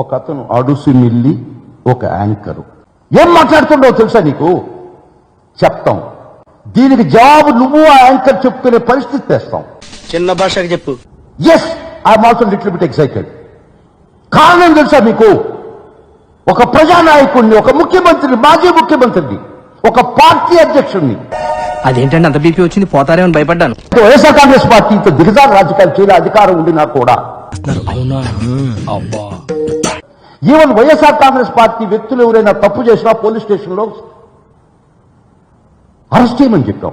ఒక అతను అడుసు మిల్లి ఒక యాంకరు. ఏం మాట్లాడుతుండో తెలుసా నీకు? చెప్తాం. దీనికి జవాబు నువ్వు ఆ యాంకర్ చెప్పుకునే పరిస్థితి తెస్తాం. చిన్న భాషకి చెప్పు. Yes I'm also little bit excited కారణం తెలుసా మీకు? ఒక ప్రజానాయకుడిని ఒక ముఖ్యమంత్రిని మాజీ ముఖ్యమంత్రిని ఒక పార్టీ అధ్యక్షుడిని అదేంటండి అంత బీపీ వచ్చింది? పోతారేమని భయపడ్డాను. వైఎస్ఆర్ కాంగ్రెస్ పార్టీతో దిగజారు రాజకీయాలు చేయలే అధికారం ఉండినా కూడా. అవునా? అబ్బా. ఈవెన్ వైఎస్ఆర్ కాంగ్రెస్ పార్టీ వ్యక్తులు ఎవరైనా తప్పు చేసినా పోలీస్ స్టేషన్లో అరెస్ట్ చేయమని చెప్పాం.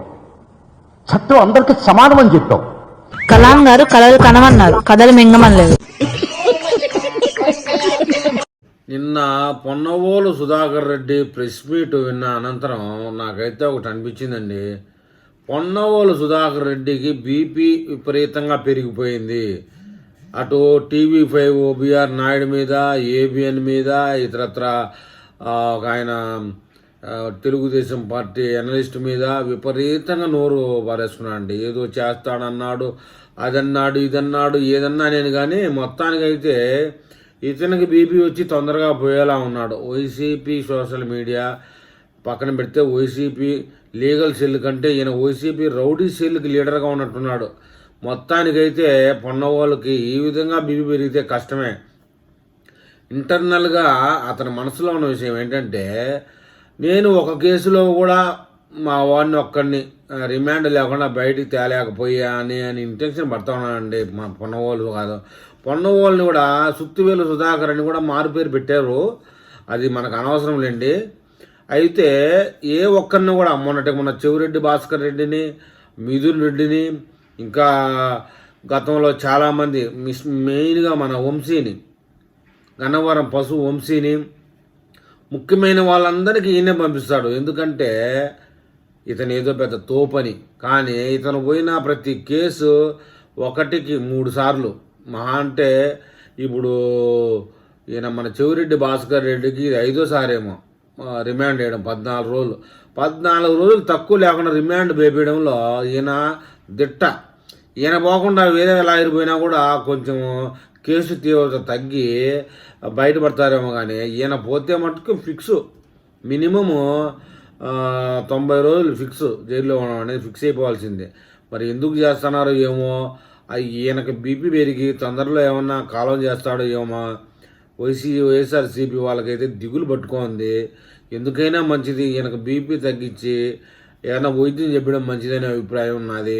చట్టం అందరికీ సమానమని చెప్పాం. కలాం గారు కలలు కనమన్నారు. కథలు మింగమనలేదు. నిన్న పొన్నవోలు సుధాకర్ రెడ్డి ప్రెస్ మీట్ విన్న అనంతరం నాకైతే ఒకటి అనిపించిందండి. పొన్నవోలు సుధాకర్ రెడ్డికి బీపీ విపరీతంగా పెరిగిపోయింది. అటు టీవీ ఫైవ్ బిఆర్ నాయుడు మీద ఏబిఎన్ మీద ఇతరత్ర ఒక ఆయన తెలుగుదేశం పార్టీ అనలిస్ట్ మీద విపరీతంగా నోరు పారేసుకున్నాడు అండి ఏదో చేస్తాడన్నాడు అదన్నాడు ఇదన్నాడు ఏదన్నా నేను కానీ మొత్తానికైతే ఇతనికి బీపీ వచ్చి తొందరగా పోయేలా ఉన్నాడు. వైసీపీ సోషల్ మీడియా పక్కన పెడితే వైసీపీ లీగల్ సెల్ కంటే ఈయన వైసీపీ రౌడీ సెల్కి లీడర్గా ఉన్నట్టున్నాడు. మొత్తానికైతే పొన్నవాళ్ళకి ఈ విధంగా బిగి పెరిగితే కష్టమే. ఇంటర్నల్గా అతని మనసులో ఉన్న విషయం ఏంటంటే నేను ఒక కేసులో కూడా మా వాడిని ఒక్కడిని రిమాండ్ లేకుండా బయటికి తేలేకపోయా అని అని ఇంటెన్షన్ పడతా ఉన్నానండి. మా పొన్నవాళ్ళు కాదు. పొన్నవాళ్ళని కూడా సుత్తివేలు సుధాకర్ అని కూడా మారు పేరు పెట్టారు. అది మనకు అనవసరం లేండి. అయితే ఏ ఒక్కరిని కూడా మొన్నటి మొన్న చెవిరెడ్డి భాస్కర్ రెడ్డిని మిథున్ రెడ్డిని ఇంకా గతంలో చాలామంది మిస్ మెయిన్గా మన వంశీని గన్నవరం పశు వంశీని ముఖ్యమైన వాళ్ళందరికీ ఈయనే పంపిస్తాడు. ఎందుకంటే ఇతను ఏదో పెద్ద తోపని. కానీ ఇతను పోయిన ప్రతి కేసు ఒకటికి మూడు సార్లు. మహా అంటే ఇప్పుడు ఈయన మన చెవిరెడ్డి భాస్కర్ రెడ్డికి ఇది ఐదోసారేమో రిమాండ్ వేయడం పద్నాలుగు రోజులు. పద్నాలుగు రోజులు తక్కువ లేకుండా రిమాండ్ వేపించడంలో ఈయన దిట్ట. ఈయన పోకుండా వేరే లాయర్ పోయినా కూడా కొంచెం కేసు తీవ్రత తగ్గి బయటపడతారేమో కానీ ఈయన పోతే మటుకు ఫిక్స్ మినిమము తొంభై రోజులు ఫిక్స్ జైల్లో ఉండడం అనేది ఫిక్స్ అయిపోవాల్సిందే. మరి ఎందుకు చేస్తున్నారో ఏమో ఈయనకి బీపీ పెరిగి తొందరలో ఏమన్నా కాలం చేస్తాడో ఏమో వైసీ వైఎస్ఆర్సీపీ వాళ్ళకైతే దిగులు పట్టుకోంది. ఎందుకైనా మంచిది ఈయనకు బీపీ తగ్గించి ఏమైనా వైద్యం చెప్పడం మంచిదనే అభిప్రాయం ఉన్నది